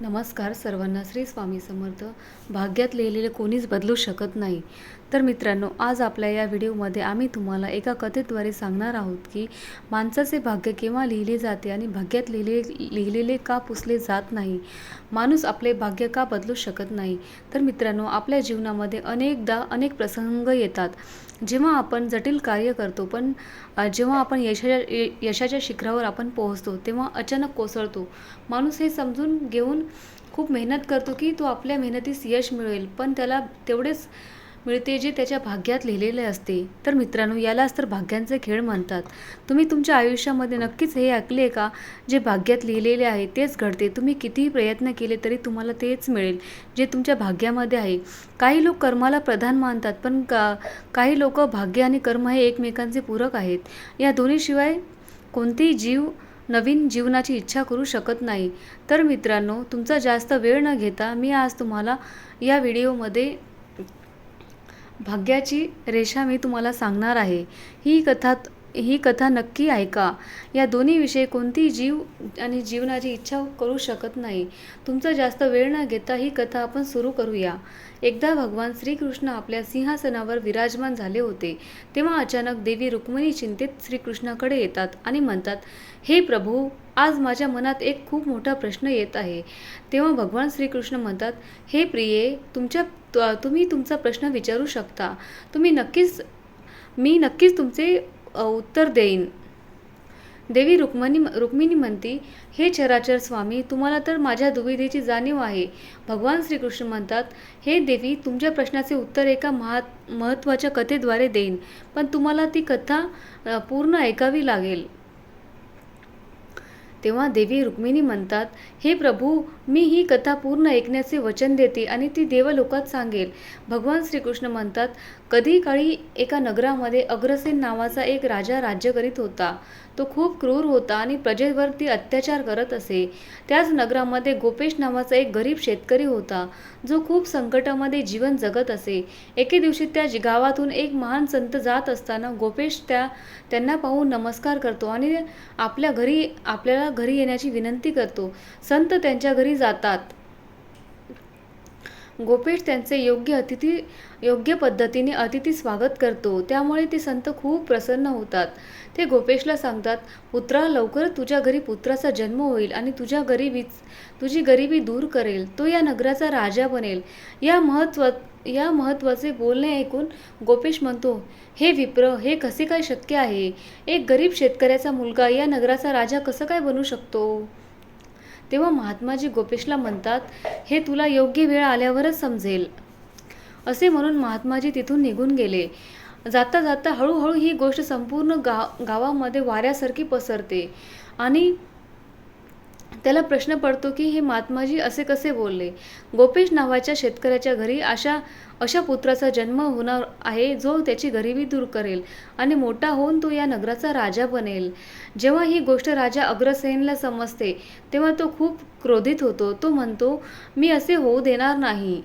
नमस्कार सर्वांना श्री स्वामी समर्थ. भाग्यात लिहिलेले कोणीच बदलू शकत नाही. तर मित्रांनो आज आपल्या या व्हिडिओमध्ये आम्ही तुम्हाला एका कथेद्वारे सांगणार आहोत की माणसाचे भाग्य केव्हा लिहिले जाते आणि भाग्यात लिहिले लिहिलेले का पुसले जात नाही? माणूस आपले भाग्य का बदलू शकत नाही? तर मित्रांनो आपल्या जीवनामध्ये अनेकदा अनेक प्रसंग येतात. जेव्हा आपण जटिल कार्य करतो पण जेव्हा आपण यशाच्या यशाच्या शिखरावर आपण पोहोचतो तेव्हा अचानक कोसळतो. माणूस हे समजून घेऊन खूप मेहनत करतो की तो आपल्या मेहनतीस यश मिळेल पण त्याला तेवढेच मिळते जे त्याच्या भाग्यात लिहिलेले असते. तर मित्रांनो यालाच तर भाग्यांचे खेळ म्हणतात. तुम्ही तुमच्या आयुष्यामध्ये नक्कीच हे ऐकले का? जे भाग्यात लिहिलेले आहे तेच घडते. तुम्ही कितीही प्रयत्न केले तरी तुम्हाला तेच मिळेल जे तुमच्या भाग्यामध्ये आहे. काही लोक कर्माला प्रधान मानतात पण का काही लोक भाग्य आणि कर्म हे एकमेकांचे पूरक आहेत. या दोन्हीशिवाय कोणतेही जीव नवीन जीवनाची इच्छा करू शकत नाही. तर मित्रांनो तुमचा जास्त वेळ न घेता मी आज तुम्हाला या व्हिडिओमध्ये भाग्याची रेषा मी तुम्हाला सांगणार आहे. ही कथा ही कथा नक्की ऐका. या दोन्ही विषय कोणतीही जीव आणि जीवनाची इच्छा करू शकत नाही. तुमचा जास्त वेळ न घेता ही कथा आपण सुरू करूया. एकदा भगवान श्रीकृष्ण आपल्या सिंहासनावर विराजमान झाले होते. तेव्हा अचानक देवी रुक्मिणी चिंतेत श्रीकृष्णाकडे येतात आणि म्हणतात हे प्रभू आज माझ्या मनात एक खूप मोठा प्रश्न येत आहे. तेव्हा भगवान श्रीकृष्ण म्हणतात हे प्रिये तुमच्या तु- तुम्ही तुमचा प्रश्न विचारू शकता. तुम्ही नक्कीच मी नक्कीच तुमचे उत्तर देईन. देवी रुक्मिणी रुक्मिणी म्हणती हे चराचर स्वामी तुम्हाला तर माझ्या दुविधेची जाणीव आहे. भगवान श्रीकृष्ण म्हणतात हे देवी तुमच्या प्रश्नाचे उत्तर एका महा महत्त्वाच्या कथेद्वारे देईन. पण तुम्हाला ती कथा पूर्ण ऐकावी लागेल. तेव्हा देवी रुक्मिणी म्हणतात हे प्रभू मी ही कथा पूर्ण ऐकण्याचे वचन देते आणि ती देवलोकात सांगेल. भगवान श्रीकृष्ण म्हणतात कधी काळी एका नगरामध्ये अग्रसेन नावाचा एक राजा राज्य करीत होता. तो खूप क्रूर होता आणि प्रजेवरती अत्याचार करत असे. त्याच नगरामध्ये गोपेश नावाचा एक गरीब शेतकरी होता. जो खूप संकटामध्ये जीवन जगत असे. एके दिवशी त्या गावातून एक महान संत जात असताना गोपेश त्या त्यांना पाहून नमस्कार करतो आणि आपल्या घरी आपल्याला घरी येण्याची विनंती करतो. संत त्यांच्या घरी जातात. गोपेश त्यांचे योग्य अतिथी योग्य पद्धतीने अतिथी स्वागत करतो. त्यामुळे ते संत खूप प्रसन्न होतात. ते गोपेशला सांगतात पुत्रा लवकर तुझ्या घरी पुत्राचा जन्म होईल आणि तुझ्या गरिबी तुझी गरिबी दूर करेल. तो या नगराचा राजा बनेल. या महत्त्व या महत्त्वाचे बोलणे ऐकून गोपेश म्हणतो हे विप्र हे कसे काय शक्य आहे? एक गरीब शेतकऱ्याचा मुलगा या नगराचा राजा कसं काय बनू शकतो? तेव्हा महात्माजी गोपेशला म्हणतात हे तुला योग्य वेळ आल्यावरच समजेल. असे म्हणून महात्माजी तिथून निघून गेले. जाता जाता हळूहळू ही गोष्ट संपूर्ण गाव गावामध्ये वाऱ्यासारखी पसरते आणि त्याला प्रश्न पडतो की हे महात्माजी असे कसे बोलले? गोपेश नावाच्या शेतकऱ्याच्या घरी अशा अशा पुत्राचा जन्म होणार आहे जो त्याची गरिबी दूर करेल आणि मोठा होऊन तो या नगराचा राजा बनेल. जेव्हा ही गोष्ट राजा अग्रसेनला समजते तेव्हा तो खूप क्रोधित होतो. तो म्हणतो मी असे होऊ देणार नाही.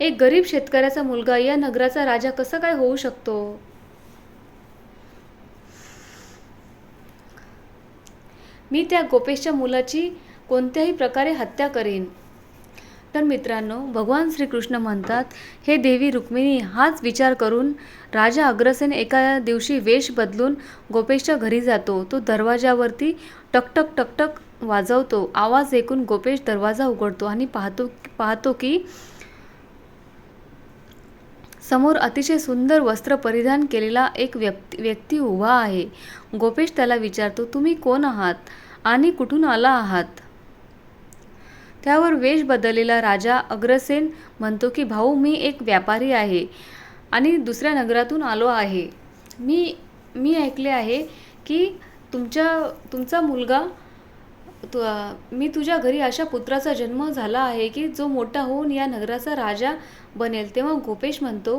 एक गरीब शेतकऱ्याचा मुलगा या नगराचा राजा कसा काय होऊ शकतो? मी त्या गोपेशच्या मुलाची कोणत्याही प्रकारे हत्या करेन. तर मित्रांनो भगवान श्रीकृष्ण म्हणतात हे देवी रुक्मिणी हाच विचार करून राजा अग्रसेन एका दिवशी वेश बदलून गोपेशच्या घरी जातो. तो दरवाजावरती टकटक टकटक वाजवतो. आवाज ऐकून गोपेश दरवाजा उघडतो आणि पाहतो पाहतो की समोर अतिशय सुंदर वस्त्र परिधान केलेला एक व्यक्ती व्यक्ती उभा आहे. गोपेश त्याला विचारतो तुम्ही कोण आहात? आणि कुठून आला आहात? त्यावर वेश बदललेला राजा अग्रसेन म्हणतो की भाऊ मी एक व्यापारी आहे आणि दुसऱ्या नगरातून आलो आहे. मी मी ऐकले आहे की तुमच्या तुमचा मुलगा तु मी तुझ्या घरी अशा पुत्राचा जन्म झाला आहे की जो मोठा होऊन या नगराचा राजा बनेल तेव्हा गोपेश म्हणतो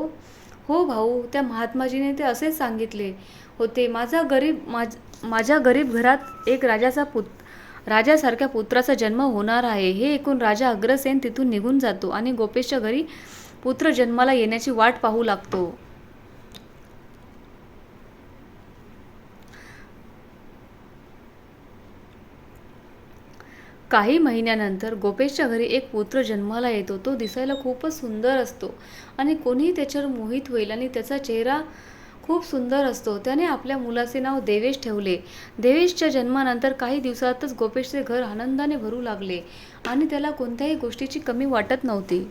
हो भाऊ त्या महात्माजीने ते असेच सांगितले होते माझा गरीब माझ माझ्या गरीब घरात एक राजाचा पुत राजासारख्या पुत्राचा जन्म होणार आहे. हे ऐकून राजा अग्रसेन तिथून निघून जातो आणि गोपेशच्या घरी पुत्र जन्माला येण्याची वाट पाहू लागतो. काही महिन्यानंतर गोपेशच्या घरी एक पुत्र जन्माला येतो. तो दिसायला खूपच सुंदर असतो आणि कोणीही त्याच्यावर मोहित होईल आणि त्याचा चेहरा खूप सुंदर असतो. त्याने आपल्या मुलाचे नाव देवेश ठेवले. देवेशच्या जन्मानंतर काही दिवसातच गोपेशचे घर आनंदाने भरू लागले आणि त्याला कोणत्याही गोष्टीची कमी वाटत नव्हती.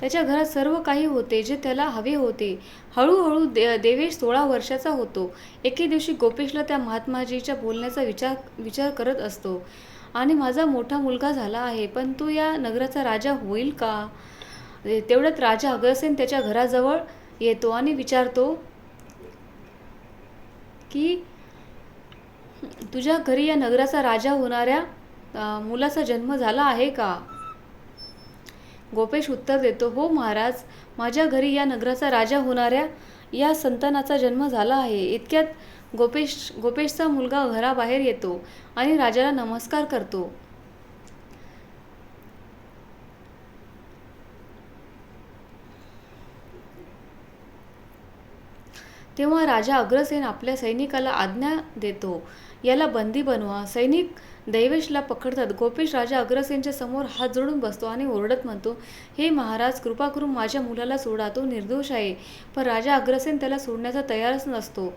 त्याच्या घरात सर्व काही होते जे त्याला हवे होते. हळूहळू दे देवेश सोळा वर्षाचा होतो. एके दिवशी गोपेशला त्या महात्माजीच्या बोलण्याचा विचार विचार करत असतो. आणि माझा मोठा मुलगा झाला आहे पण तो या नगराचा राजा होईल का? तेवढ्यात राजा अग्रसेन त्याच्या घराजवळ येतो आणि विचारतो की तुझ्या घरी या नगराचा राजा होणाऱ्या मुलाचा जन्म झाला आहे का? गोपेश उत्तर देतो हो महाराज माझ्या घरी या नगराचा राजा होणाऱ्या या संतानाचा जन्म झाला आहे. इतक्यात गोपेश गोपेशचा मुलगा घराबाहेर येतो आणि राजाला नमस्कार करतो. तेव्हा राजा अग्रसेन आपल्या सैनिकाला आज्ञा देतो. याला बंदी बनवा. सैनिक दैवेशला पकडतात. गोपेश राजा अग्रसेनच्या समोर हात जोडून बसतो आणि ओरडत म्हणतो हे महाराज कृपा करून माझ्या मुलाला सोडा. तो निर्दोष आहे. पण राजा अग्रसेन त्याला सोडण्याचा तयारच नसतो.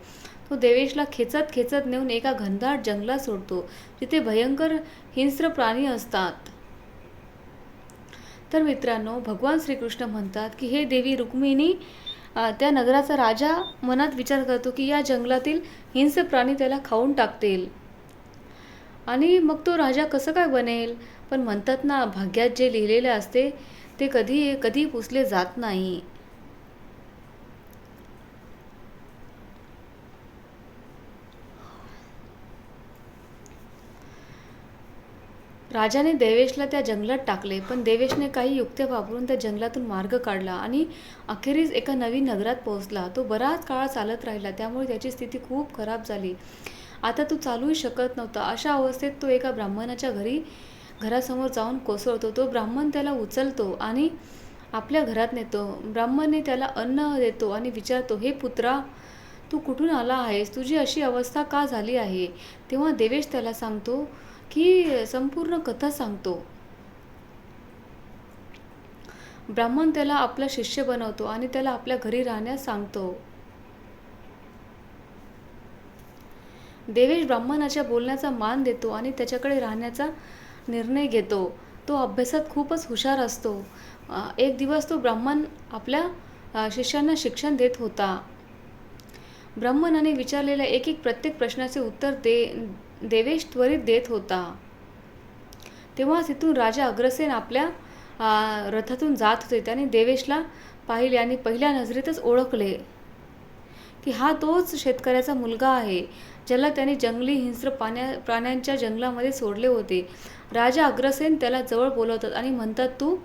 तो देवेशला खेचत खेचत नेऊन एका घनदाट जंगलात सोडतो तिथे भयंकर हिंस्र प्राणी असतात. तर मित्रांनो भगवान श्रीकृष्ण म्हणतात की हे देवी रुक्मिणी त्या नगराचा राजा मनात विचार करतो की या जंगलातील हिंस प्राणी त्याला खाऊन टाकतील. आणि मग तो राजा कसं काय बनेल? पण म्हणतात ना भाग्यात जे लिहिलेले असते ते कधी कधी पुसले जात नाही. राजाने देवेशला त्या जंगलात टाकले पण देवेशने काही युक्त्या वापरून त्या जंगलातून मार्ग काढला आणि अखेरीस एका नवीन नगरात पोहोचला. तो बराच काळ चालत राहिला त्यामुळे त्याची स्थिती खूप खराब झाली. आता तो चालूही शकत नव्हता. अशा अवस्थेत तो एका ब्राह्मणाच्या घरी घरासमोर जाऊन कोसळतो. तो ब्राह्मण त्याला उचलतो आणि आपल्या घरात नेतो. ब्राह्मणने त्याला अन्न देतो आणि विचारतो हे पुत्रा तू कुठून आला आहेस? तुझी अशी अवस्था का झाली आहे? तेव्हा देवेश त्याला सांगतो की संपूर्ण कथा सांगतो. ब्राह्मण त्याला आपला शिष्य बनवतो आणि त्याला आपल्या घरी राहण्यास सांगतो. देवेश ब्राह्मणाच्या बोलण्याचा मान देतो आणि त्याच्याकडे राहण्याचा निर्णय घेतो. तो अभ्यासात खूपच हुशार असतो. एक दिवस तो ब्राह्मण आपल्या शिष्यांना शिक्षण देत होता. ब्राह्मणाने विचारलेल्या एक एक प्रत्येक प्रश्नाचे उत्तर दे देवेश त्वरित देत होता. तेव्हा तिथून राजा अग्रसेन आपल्या रथातून जात होते. त्याने देवेशला पाहिले आणि पहिल्या नजरेतच ओळखले की हा तोच शेतकऱ्याचा मुलगा आहे ज्याला त्याने जंगली हिंस्र पाण्या प्राण्यांच्या जंगलामध्ये सोडले होते. राजा अग्रसेन त्याला जवळ बोलवतात आणि म्हणतात तू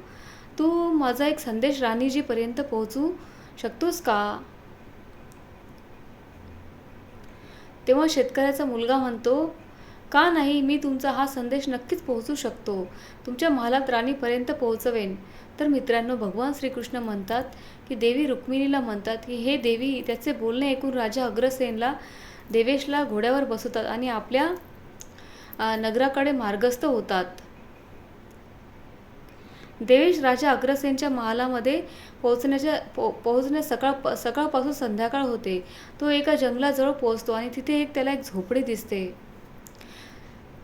तू माझा एक संदेश राणीजीपर्यंत पोहोचू शकतोस का? तेव्हा शेतकऱ्याचा मुलगा म्हणतो का नाही मी तुमचा हा संदेश नक्कीच पोहोचू शकतो. तुमच्या महालात राणीपर्यंत पोहोचवेन. तर मित्रांनो भगवान श्रीकृष्ण म्हणतात की देवी रुक्मिणीला म्हणतात की हे देवी त्याचे बोलणे ऐकून राजा अग्रसेनला देवेशला घोड्यावर बसवतात आणि आपल्या नगराकडे मार्गस्थ होतात. देवेश राजा अग्रसेनच्या महालामध्ये पोहोचण्याच्या पो पोहोचण्यास सकाळ सकाळपासून संध्याकाळ होते. तो एका जंगलाजवळ पोहोचतो आणि तिथे एक त्याला एक झोपडी दिसते.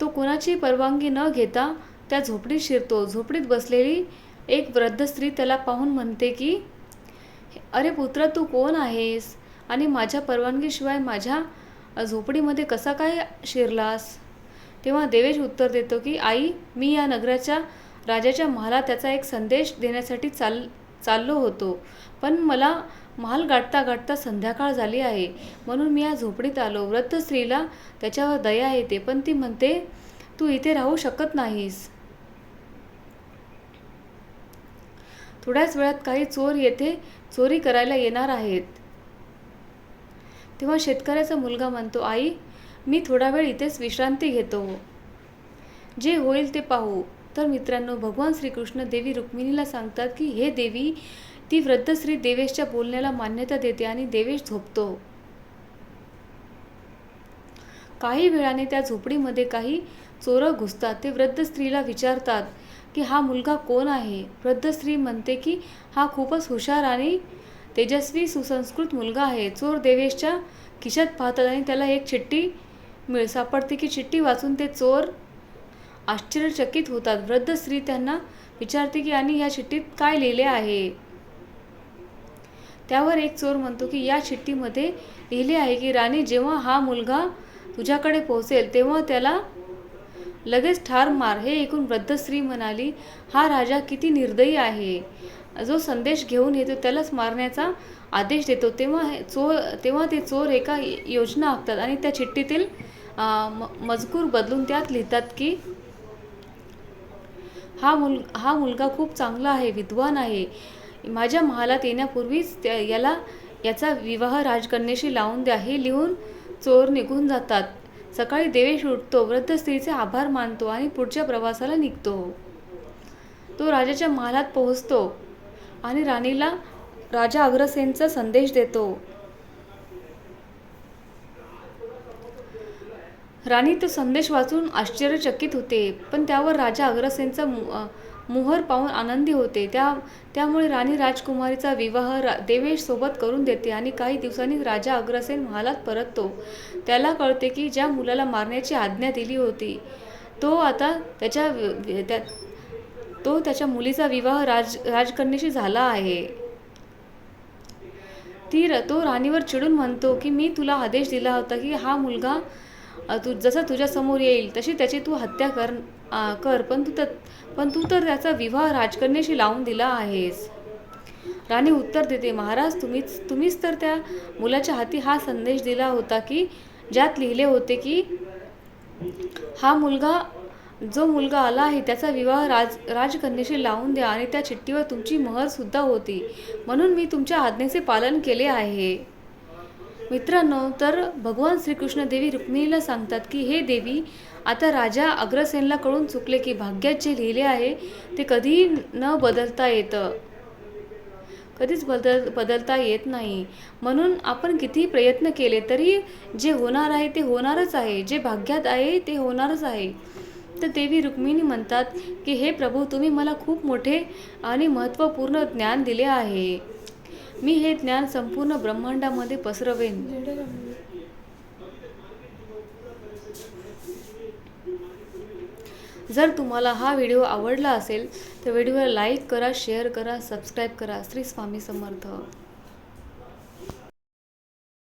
तो कुणाची परवानगी न घेता त्या झोपडीत शिरतो. झोपडीत बसलेली एक वृद्ध स्त्री त्याला पाहून म्हणते की अरे पुत्र तू कोण आहेस? आणि माझ्या परवानगीशिवाय माझ्या झोपडीमध्ये कसा काय शिरलास? तेव्हा देवेश उत्तर देतो की आई मी या नगराच्या राजाच्या मला त्याचा एक संदेश देण्यासाठी चाल चाललो होतो. पण मला महाल गाठता गाठता संध्याकाळ झाली आहे. म्हणून मी या झोपडीत आलो. वृद्ध स्त्रीला त्याच्यावर दया येते पण ती म्हणते तू इथे राहू शकत नाहीस. थोड्याच वेळात काही चोर येथे चोरी करायला येणार आहेत. तेव्हा शेतकऱ्याचा मुलगा म्हणतो आई मी थोडा वेळ इथेच विश्रांती घेतो. जे होईल ते पाहू. तर मित्रांनो भगवान श्रीकृष्ण देवी रुक्मिणीला सांगतात की हे देवी ती वृद्ध स्त्री देवेशच्या बोलण्याला मान्यता देते आणि देवेश झोपतो. काही वेळाने त्या झोपडीमध्ये काही चोरं घुसतात. ते वृद्ध स्त्रीला विचारतात की हा मुलगा कोण आहे? वृद्ध स्त्री म्हणते की हा खूपच हुशार आणि तेजस्वी सुसंस्कृत मुलगा आहे. चोर देवेशच्या खिशात पाहतात आणि त्याला एक चिठ्ठी मिळ सापडते की चिठ्ठी वाचून ते चोर आश्चर्यचकित होतात. वृद्ध स्त्री त्यांना विचारते की आणि ह्या चिठ्ठीत काय लिहिले आहे? त्यावर एक चोर म्हणतो की या चिठ्ठीमध्ये लिहिले आहे की राणी जेव्हा हा मुलगा तुझ्याकडे पोहोचेल तेव्हा त्याला लगेच ठार मार. हे ऐकून वृद्ध स्त्री म्हणाली हा राजा किती निर्दयी आहे. जो संदेश घेऊन येतो त्यालाच मारण्याचा आदेश देतो. तेव्हा हे चोर तेव्हा ते चोर एका योजना आखतात आणि त्या चिठ्ठीतील म मजकूर बदलून त्यात लिहितात की हा मुल हा मुलगा खूप चांगला आहे विद्वान आहे. माझ्या महालात येण्यापूर्वीच त्या याला याचा विवाह राजकन्येशी लावून द्या हे लिहून चोर निघून जातात. सकाळी देवेश उठतो वृद्ध स्त्रीचे आभार मानतो आणि पुढच्या प्रवासाला निघतो. तो राजाच्या महालात पोहोचतो आणि राणीला राजा अग्रसेनचा संदेश देतो. राणी तो संदेश वाचून आश्चर्यचकित होते पण त्यावर राजा अग्रसेनचा मु- मोहर पाहून आनंदी होते. त्या त्यामुळे राणी राजकुमारीचा विवाह रा देवेशसोबत करून देते आणि काही दिवसांनी राजा अग्रसेन महालात परततो. त्याला कळते की ज्या मुलाला मारण्याची आज्ञा दिली होती तो आता त्याच्या त्या तो त्याच्या मुलीचा विवाह राज राजकन्याशी झाला आहे. ती र तो राणीवर चिडून म्हणतो की मी तुला आदेश दिला होता की हा मुलगा तू जसं तुझ्यासमोर येईल तशी त्याची तू हत्या कर आ, कर. पण तू तर पण तू तर त्याचा विवाह राजकन्याशी लावून दिला आहेस. राणी उत्तर देते महाराज तुम्हीच तुम्हीच तर त्या मुलाच्या हाती हा संदेश दिला होता की ज्यात लिहिले होते की हा मुलगा जो मुलगा आला आहे त्याचा विवाह राज राजकन्येशी लावून द्या आणि त्या चिठ्ठीवर तुमची महर सुद्धा होती. म्हणून मी तुमच्या आज्ञेचे पालन केले आहे. मित्रांनो तर भगवान श्रीकृष्ण देवी रुक्मिणीला सांगतात की हे देवी आता राजा अग्रसेनला कळून चुकले की भाग्यात जे लिहिले आहे ते कधीही न बदलता येतं. कधीच बदल बदलता येत नाही. म्हणून आपण किती प्रयत्न केले तरी जे होणार आहे ते होणारच आहे. जे भाग्यात आहे ते होणारच आहे. तर देवी रुक्मिणी म्हणतात की हे प्रभू तुम्ही मला खूप मोठे आणि महत्त्वपूर्ण ज्ञान दिले आहे. मी हे ज्ञान संपूर्ण ब्रह्मांडामध्ये पसरवेन. जर तुम्हाला हा व्हिडिओ आवडला असेल तर व्हिडिओला लाईक करा शेअर करा सबस्क्राईब करा. श्री स्वामी समर्थ.